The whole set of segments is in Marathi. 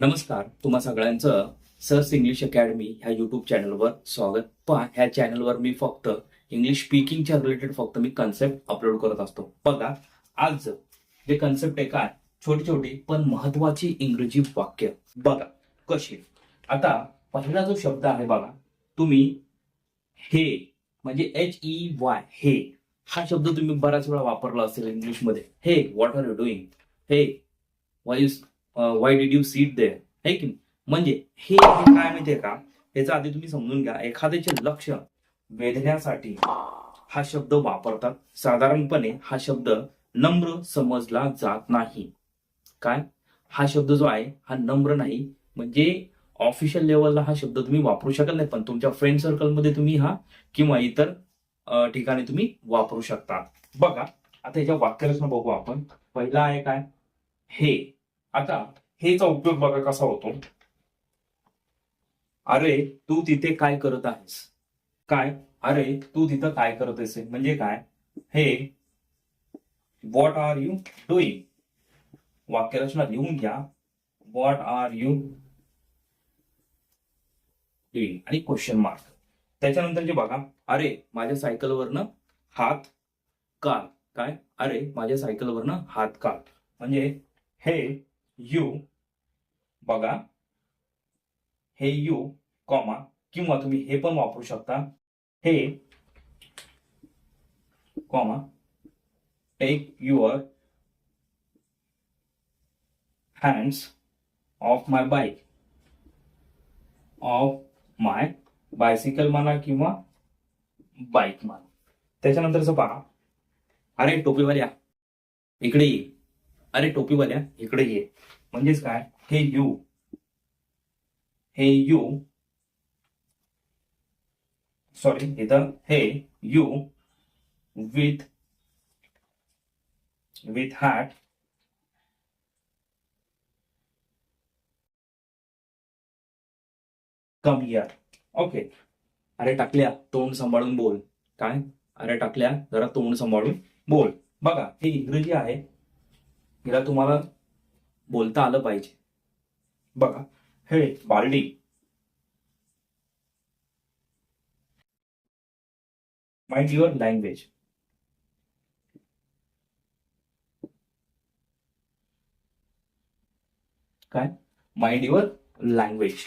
नमस्कार तुम्हा सगळ्यांचं सर्स इंग्लिश अकॅडमी ह्या युट्यूब चॅनलवर स्वागत. पहा ह्या चॅनलवर मी फक्त इंग्लिश स्पीकिंगच्या रिलेटेड फक्त मी कन्सेप्ट अपलोड करत असतो. बघा आज जे कन्सेप्ट आहे काय? छोटी छोटी पण महत्वाची इंग्रजी वाक्य. बघा कशी? आता पहिला जो शब्द आहे बघा तुम्ही हे म्हणजे एच ई वाय हे हा शब्द तुम्ही बऱ्याच वेळा वापरला असेल इंग्लिशमध्ये हे व्हॉट आर यू डुईंग हे why why did you sit there है की नाही? म्हणजे हे काय माहितीये का? याचं आधी तुम्ही समजून घ्या. एखाद्याचे लक्ष वेधण्यासाठी हा शब्द वापरतात. साधारणपणे हा शब्द नम्र समजला जात नाही. काय? हा शब्द जो आहे हा नम्र नाही. म्हणजे ऑफिशियल लेवलला हा शब्द तुम्ही वापरू शकत नाही पण तुमच्या फ्रेंड सर्कलमध्ये तुम्ही हा किंवा इतर ठिकाणी तुम्ही वापरू शकता. बघा आता याच्या वाक्यरचना बघू आपण. पहिला आहे काय? हे. आता हेचा उपयोग बघा कसा होतो. अरे तू तिथे काय करत आहेस? काय? अरे तू तिथं काय करत आहेस? म्हणजे काय? हे व्हॉट आर यू डुईंग वाक्यरचना लिहून घ्या. व्हॉट आर यू डुईंग आणि क्वेश्चन मार्क त्याच्यानंतर जे बघा. अरे माझ्या सायकलवरनं हात काढ काय? अरे माझ्या सायकलवरनं हात काढ म्हणजे हे यू बघा. हे यू कॉमा किंवा तुम्ही हे पण वापरू शकता. हे comma take your hands off my bike off my bicycle म्हणा किंवा बाईक म्हणा. त्याच्यानंतरच पहा. अरे टोपीवाल्या इकडे ये. अरे टोपीवाल्या इकडे ये. म्हणजेच काय? हे यू. हे यू. सॉरी इथं हे you with with hat come यार ओके अरे टाकल्या तोंड सांभाळून बोल. काय? अरे टाकल्या जरा तोंड सांभाळून बोल. बघा हे इंग्रजी आहे. हिला तुम्हाला बोलता आलं पाहिजे. बघा हे बालडी माइंड युअर लँग्वेज. काय? Mind your language.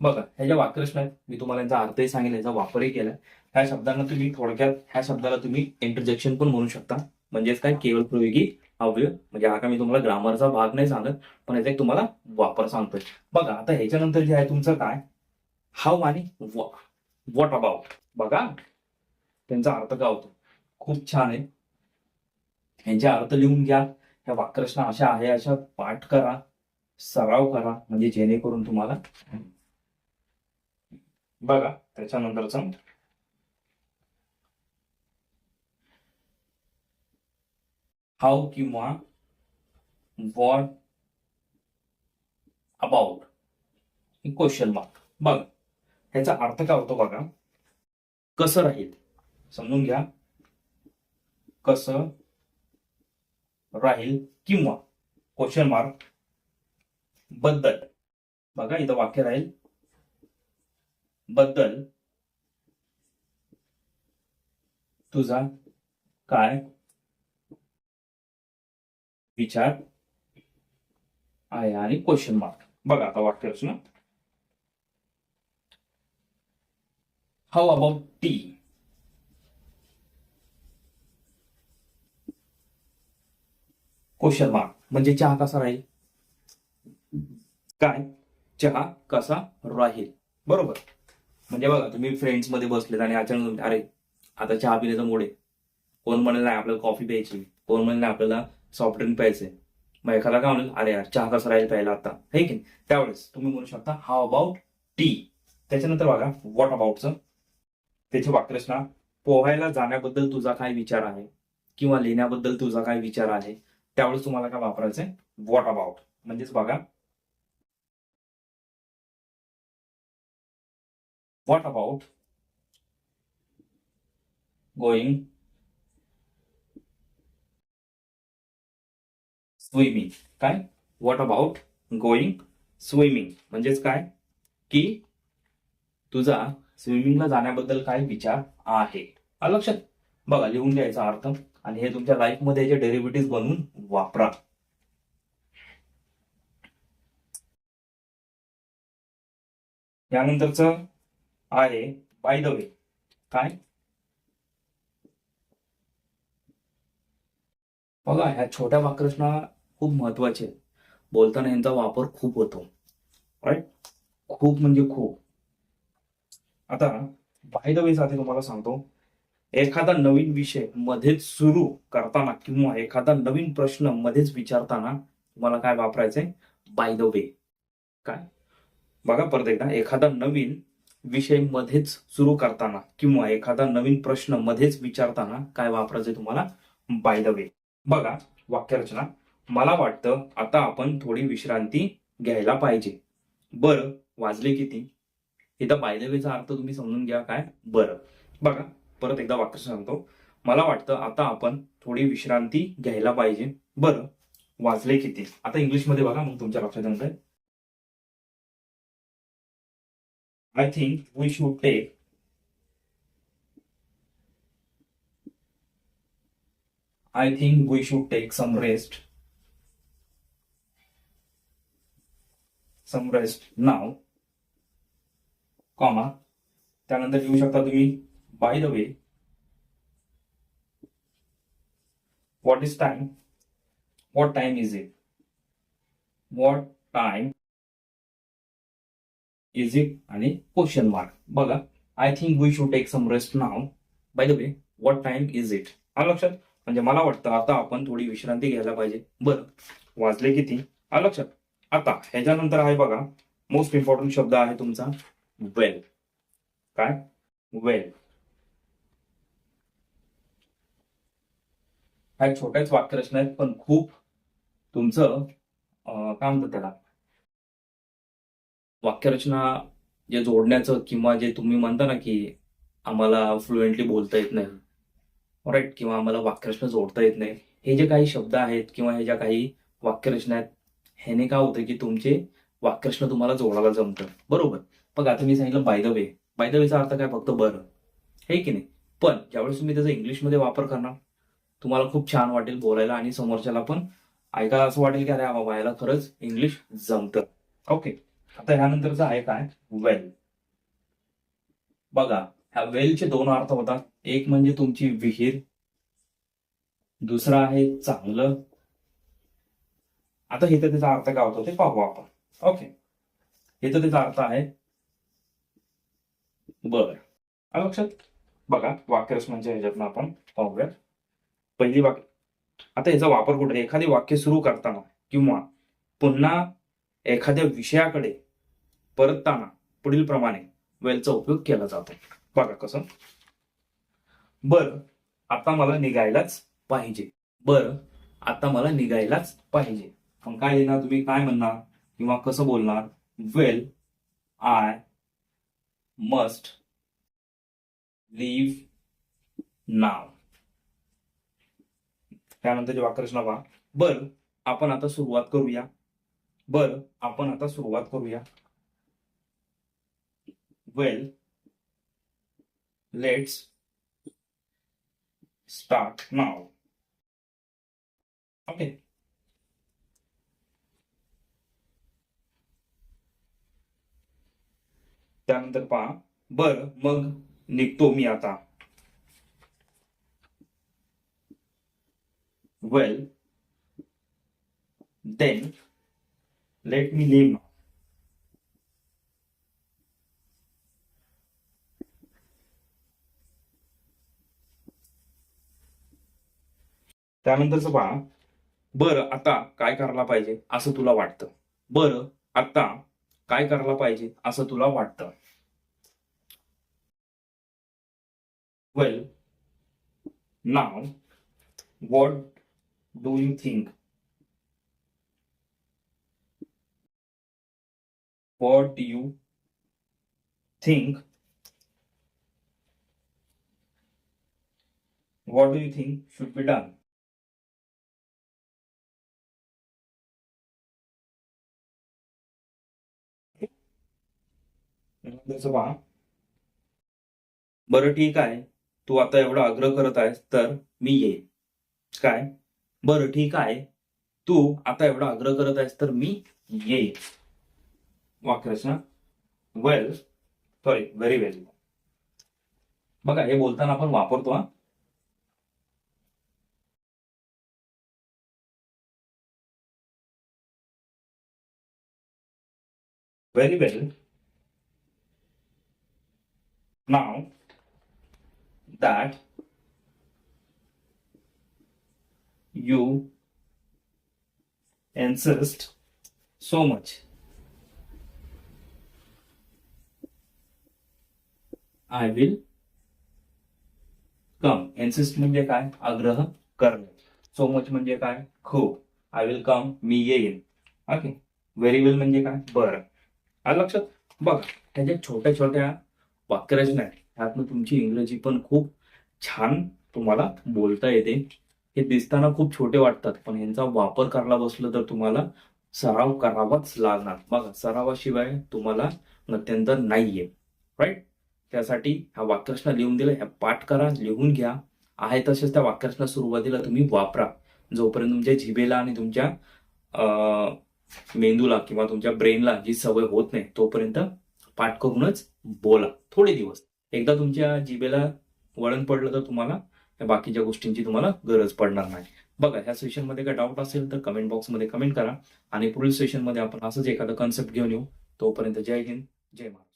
बघा ह्या ज्या वाक्यरचना आहेत मी तुम्हाला यांचा अर्थही सांगेल याचा वापरही केलाय. ह्या शब्दांना तुम्ही थोडक्यात ह्या शब्दाला तुम्ही इंटरजेक्शन पण म्हणू शकता. म्हणजेच काय? केवळ प्रयोगी अवयव. म्हणजे हा का मी तुम्हाला ग्रामरचा भाग नाही सांगत पण याचा एक तुम्हाला वापर सांगतोय. बघा आता ह्याच्यानंतर जे आहे तुमचं काय? हाव आणि वॉट अबाउट बघा त्यांचा अर्थ काय होतो? खूप छान आहे. यांचे अर्थ लिहून घ्या. ह्या वाक्यरचना अशा आहे अशा पाठ करा सराव करा म्हणजे जेणेकरून तुम्हाला बघा त्याच्यानंतरचं. हाऊ किंवा वॉट अबाउट क्वेश्चन मार्क बघा ह्याचा अर्थ काय होतो बघा. कसं राहील? समजून घ्या. कसं राहील किंवा? क्वेश्चन मार्कबद्दल. बघा इथं वाक्य राहील. बद्दल तुझा काय विचार. आहे आणि क्वेश्चन मार्क बघा आता वाक्य रचना how about tea question mark म्हणजे चहा कसा राहील? काय? चहा कसा राहील? बरोबर. म्हणजे बघा तुम्ही फ्रेंड्समध्ये बसलेत आणि अचानक अरे आता चहा पिण्याचा मोड आहे. कोण म्हणेल नाही आपल्याला कॉफी प्यायची? कोण म्हणेल नाही आपल्याला सॉफ्ट ड्रिंक प्यायचे मग एखादा काय म्हणेल अरे यार चहा कसा राहील प्यायला आता? हे की त्यावेळेस तुम्ही म्हणू शकता हाव अबाउट टी त्याच्यानंतर बघा व्हॉट अबाउटचं त्याचे वाक्यरचना पोहायला जाण्याबद्दल तुझा काय विचार आहे? किंवा लिहिण्याबद्दल तुझा काय विचार आहे? त्यावेळेस तुम्हाला काय वापरायचंय? व्हॉट अबाउट म्हणजेच बघा व्हॉट अबाउट गोईंग स्विमिंग. काय? व्हॉट अबाउट गोईंग स्विमिंग म्हणजेच काय? की तुझा स्विमिंगला जाण्याबद्दल काय विचार आहे? लक्षात. बघा लिहून द्यायचा अर्थ आणि हे तुमच्या लाईफमध्ये जे याचे डेरिव्हेटिव्ह बनवून वापरा. यानंतरच आहे बाय द वे काय? बघा ह्या छोट्या वाक्यरचना खूप महत्त्वाचे आहेत. बोलताना यांचा वापर खूप होतो. राईट खूप म्हणजे खूप. आता बाय द वे तुम्हाला सांगतो. एखादा नवीन विषय मध्येच सुरू करताना किंवा एखादा नवीन प्रश्न मध्येच विचारताना तुम्हाला काय वापरायचंय? बाय द वे काय? बघा परत एकदा. एखादा नवीन विषय मध्येच सुरू करताना किंवा एखादा नवीन प्रश्न मध्येच विचारताना काय वापरायचंय तुम्हाला? बाय द वे बघा वाक्यरचना. मला वाटतं आता आपण थोडी विश्रांती घ्यायला पाहिजे. बरं वाजले किती? इथं बायदेवेचा अर्थ तुम्ही समजून घ्या काय? बरं. बघा परत एकदा वाक्य सांगतो. मला वाटतं आता आपण थोडी विश्रांती घ्यायला पाहिजे. बरं वाजले किती? आता इंग्लिशमध्ये बघा मग तुमच्या लक्षात येणार I think we should take I think we should take some rest some now comma त्यानंतर लिहू शकता तुम्ही by the way what is time what time is it what time is it आणि क्वेश्चन मार्क बघा I think we should take some rest now by the way what time is it आलं लक्षात? म्हणजे मला वाटतं आता आपण थोडी विश्रांती घ्यायला पाहिजे. बरं वाजले किती? आलं लक्षात? आता ह्याच्यानंतर आहे बघा मोस्ट इम्पॉर्टंट शब्द आहे तुमचा वेल काय? वेल ह्या छोट्याच वाक्यरचना आहेत पण खूप तुमचं काय म्हणतात त्याला. वाक्यरचना जे जोडण्याचं किंवा जे तुम्ही म्हणता ना की आम्हाला फ्लुएंटली बोलता येत नाही राईट किंवा आम्हाला वाक्यरचना जोडता येत नाही हे जे काही शब्द आहेत किंवा हे ज्या काही वाक्यरचना आहेत ह्याने काय होतं की तुमचे वाक्यरचना तुम्हाला जोडायला जमतं. बरोबर? मग आता मी सांगितलं by the way by the वेचा अर्थ काय? फक्त बरं. हे की नाही? पण ज्यावेळेस तुम्ही त्याचा इंग्लिशमध्ये वापर करणार तुम्हाला खूप छान वाटेल बोलायला आणि समोरच्याला पण. ऐकायला असं वाटेल की अरे बाबा याला खरंच इंग्लिश जमतं. ओके आता ह्यानंतरचं आहे काय? वेल बघा ह्या वेलचे दोन अर्थ होतात. एक म्हणजे तुमची विहीर दुसरा आहे चांगलं आता इथं त्याचा अर्थ काय होतो ते पाहू आपण. ओके इथं त्याचा अर्थ आहे. बर. आलं लक्षात? बघा वाक्यरचनाच्या म्हणजे ह्याच्यातनं आपण पाहूया पहिली वाक्य. आता याचा वापर कुठे? एखादे वाक्य सुरू करताना किंवा पुन्हा एखाद्या विषयाकडे परतताना पुढील प्रमाणे वेलचा उपयोग केला जातो. बघा कसं. बर आता मला निघायलाच पाहिजे. बर आता मला निघायलाच पाहिजे. मग काय लिहिणार तुम्ही? काय म्हणणार? किंवा कसं बोलणार? वेल आय मस्ट लिव्ह नाव त्यानंतरची वाक्यरचना पहा. बर आपण आता सुरुवात करूया. बर आपण आता सुरुवात करूया. Well let's start now okay त्यानंतर पहा. बर मग निघतो मी आता. Well then let me leave त्यानंतरच पहा. बरं आता काय करायला पाहिजे? असं तुला वाटतं. बरं आता काय करायला पाहिजे असं तुला वाटतं? Well now what do you think what do you think what do you think should be done त्याचं बरं ठीक आहे. तू आता एवढा आग्रह करत आहेस तर मी येईन. काय? बरं ठीक आहे. तू आता एवढा आग्रह करत आहेस तर मी येईन. वाक्यरचना वेल सॉरी व्हेरी वेल बघा हे बोलताना आपण वापरतो हा. Very well now, that you insist so much. I will come insist म्हणजे काय? आग्रह करणे. सो मच म्हणजे काय? खूप. आय विल कम मी येईन. ओके व्हेरी वेल म्हणजे काय? बरं. आलं लक्षात. बघा ह्याच्या छोट्या छोट्या वाक्यरचना आहे त्यातनं तुमची इंग्रजी पण खूप छान तुम्हाला बोलता येते. हे दिसताना खूप छोटे वाटतात पण यांचा वापर करायला बसलं तर तुम्हाला सराव करावाच लागणार. बघा सरावाशिवाय तुम्हाला गत्यंतर नाहीये. राईट त्यासाठी ह्या वाक्यरचना लिहून दिल्या ह्या पाठ करा लिहून घ्या. आहे तसेच त्या वाक्यरचना सुरुवातीला तुम्ही वापरा. जोपर्यंत तुमच्या जिभेला आणि तुमच्या मेंदूला किंवा तुमच्या ब्रेनला जी सवय होत नाही तोपर्यंत पाठ करूनच बोला थोडे दिवस. एकदा तुमच्या जिबेला वळण पडलं तर तुम्हाला बाकीच्या गोष्टींची तुम्हाला गरज पडणार नाही. बघा ह्या सेशनमध्ये काय डाऊट असेल तर कमेंट बॉक्समध्ये कमेंट करा आणि पुढील सेशनमध्ये आपण असंच एखादं कन्सेप्ट घेऊन येऊ. तोपर्यंत जय हिंद जय महाराज